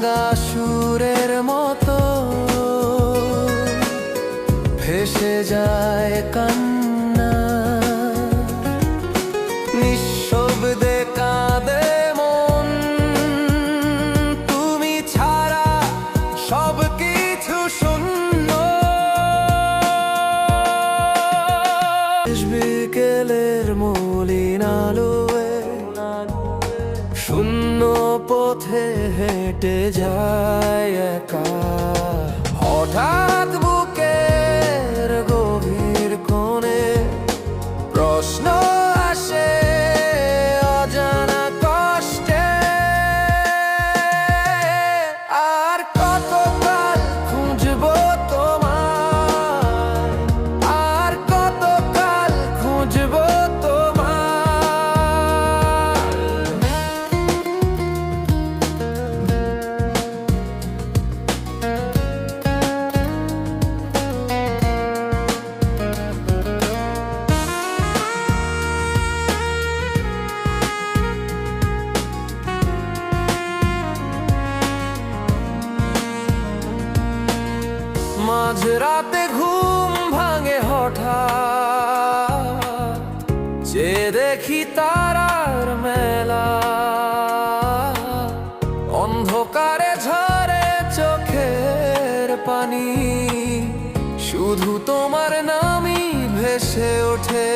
ভাঙা সুরের মতো। ভেসে যায় কান্না। নিঃশব্দে কাঁদে মন। তুমি ছাড়া সব কিছু শূন্য বিকেলের মলিন আলোয় পথে হেঁটে যায় একা। হঠাৎ মাঝরাতে ঘুম ভাঙে হঠাৎ। যে দেখি তারার মেলা, অন্ধকারে ঝরে চোখের পানি। শুধু তোমার নামই ভেসে ওঠে।